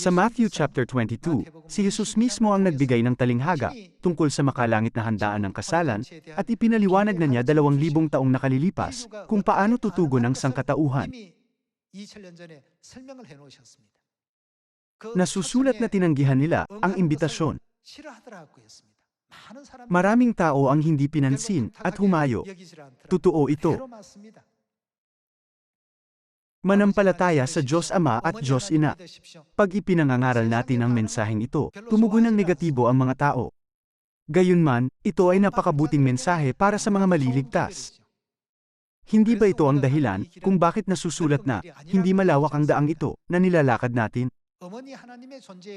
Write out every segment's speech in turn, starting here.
Sa Matthew chapter 22, si Jesus mismo ang nagbigay ng talinghaga tungkol sa makalangit na handaan ng kasalan at ipinaliwanag na niya dalawang libong taong nakalilipas kung paano tutugon ang sangkatauhan. Nasusulat na tinanggihan nila ang imbitasyon. Maraming tao ang hindi pinansin at humayo. Totoo ito. Manampalataya sa Diyos Ama at Diyos Ina. Pag ipinangangaral natin ang mensaheng ito, tumugon ng negatibo ang mga tao. Gayunman, ito ay napakabuting mensahe para sa mga maliligtas. Hindi ba ito ang dahilan kung bakit nasusulat na, hindi malawak ang daang ito, na nilalakad natin?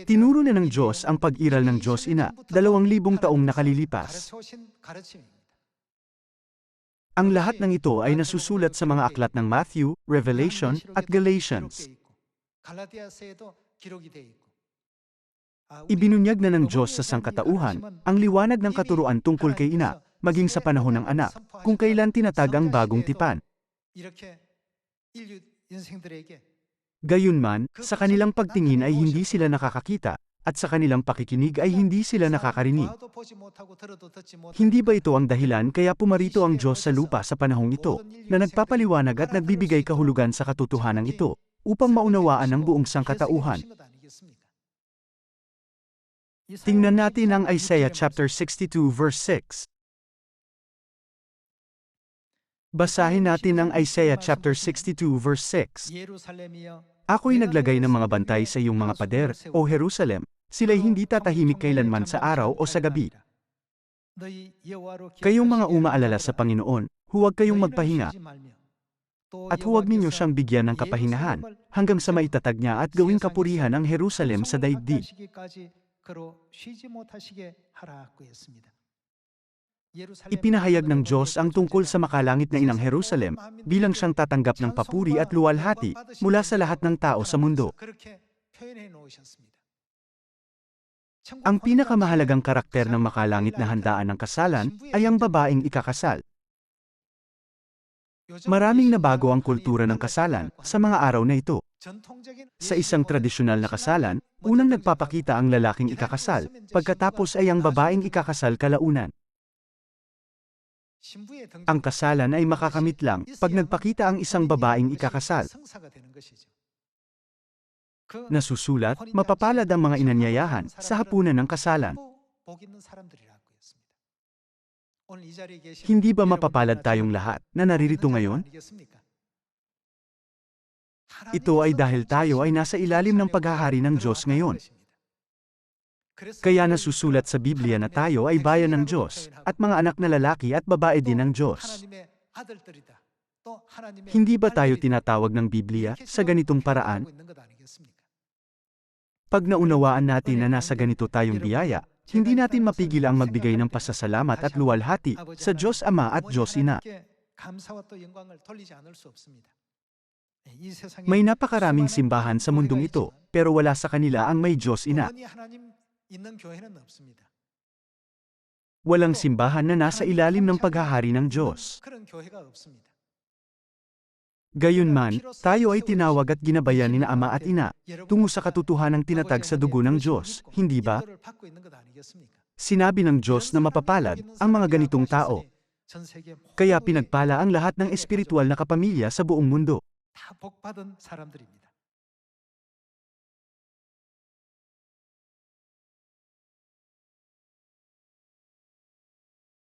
Tinuro na ng Diyos ang pag-iral ng Diyos Ina, dalawang libong taong nakalilipas. Ang lahat ng ito ay nasusulat sa mga aklat ng Matthew, Revelation, at Galatians. Ibinunyag na ng Diyos sa sangkatauhan ang liwanag ng katuruan tungkol kay ina, maging sa panahon ng anak, kung kailan tinatag ang bagong tipan. Gayunman, sa kanilang pagtingin ay hindi sila nakakakita, at sa kanilang pakikinig ay hindi sila nakakarinig. Hindi ba ito ang dahilan kaya pumarito ang Diyos sa lupa sa panahong ito, na nagpapaliwanag at nagbibigay kahulugan sa katotohanan ito, upang maunawaan ang buong sangkatauhan? Tingnan natin ang Isaiah chapter 62 verse 6. Basahin natin ang Isaiah chapter 62 verse 6. Ako'y naglagay ng mga bantay sa iyong mga pader, O Jerusalem, sila'y hindi tatahimik kailanman sa araw o sa gabi. Kayong mga umaalala sa Panginoon, huwag kayong magpahinga, at huwag ninyo siyang bigyan ng kapahingahan, hanggang sa maitatag niya at gawing kapurihan ang Jerusalem sa daigdig. Ipinahayag ng Diyos ang tungkol sa makalangit na inang Jerusalem, bilang siyang tatanggap ng papuri at luwalhati mula sa lahat ng tao sa mundo. Ang pinakamahalagang karakter ng makalangit na handaan ng kasalan ay ang babaeng ikakasal. Maraming nabago ang kultura ng kasalan sa mga araw na ito. Sa isang tradisyonal na kasalan, unang nagpapakita ang lalaking ikakasal, pagkatapos ay ang babaeng ikakasal kalaunan. Ang kasalan ay makakamit lang pag nagpakita ang isang babaeng ikakasal. Nasusulat, mapapalad ang mga inanyayahan sa hapunan ng kasalan. Hindi ba mapapalad tayong lahat na naririto ngayon? Ito ay dahil tayo ay nasa ilalim ng paghahari ng Diyos ngayon. Kaya nasusulat sa Biblia na tayo ay bayan ng Diyos, at mga anak na lalaki at babae din ng Diyos. Hindi ba tayo tinatawag ng Biblia sa ganitong paraan? Pag naunawaan natin na nasa ganito tayong biyaya, hindi natin mapigil ang magbigay ng pasasalamat at luwalhati sa Diyos Ama at Diyos Ina. May napakaraming simbahan sa mundong ito, pero wala sa kanila ang may Diyos Ina. Walang simbahan na nasa ilalim ng paghahari ng Diyos. Gayunman, tayo ay tinawag at ginabayan ni na Ama at Ina, tungo sa katotohanang tinatag sa dugo ng Diyos, hindi ba? Sinabi ng Diyos na mapapalad ang mga ganitong tao. Kaya pinagpala ang lahat ng espiritual na kapamilya sa buong mundo.